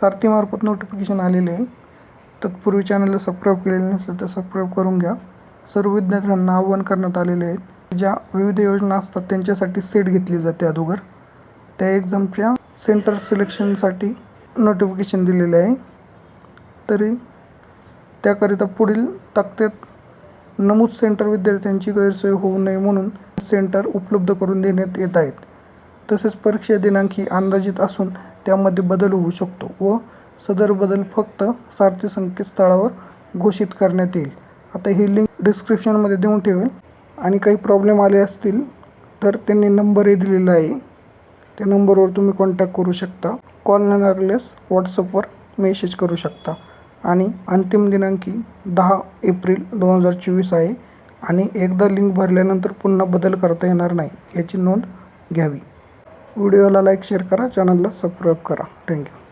सारथीमार्फत notification आलेले आहे. तत्पूर्वी चॅनलला सबस्क्राईब केलेले नसेल तर सबस्क्राईब करून घ्या. सर्व विद्यार्थ्यांना आव्हान करण्यात आलेले आहेत ज्या विविध योजना असतात त्यांच्यासाठी सेट घेतली जाते अगोदर. त्या एक्झामच्या सेंटर सिलेक्शनसाठी नोटिफिकेशन दिलेले आहे. तरी त्याकरिता पुढील तक्त्यात नमूद सेंटर विद्यार्थ्यांची गैरसोय होऊ नये म्हणून सेंटर उपलब्ध करून देण्यात येत आहेत. तसेच परीक्षा दिनांक ही अंदाजित असून त्यामध्ये बदल होऊ शकतो व सदर बदल फक्त सारथी संकेतस्थळावर घोषित करण्यात येईल. आता ही लिंक डिस्क्रिप्शनमध्ये देऊन ठेवेल. आणि काही प्रॉब्लेम आले असतील तर त्यांनी नंबरही दिलेला आहे. त्या नंबरवर तुम्ही कॉन्टॅक्ट करू शकता. कॉल न लागल्यास व्हॉट्सअपवर मेसेज करू शकता. आणि अंतिम दिनांकी दहा एप्रिल दोन हजार चोवीस आहे. आणि एकदा लिंक भरल्यानंतर पुन्हा बदल करता येणार नाही याची नोंद घ्यावी. व्हिडिओला लाईक शेअर करा. चॅनलला सबस्क्राईब करा. थँक्यू.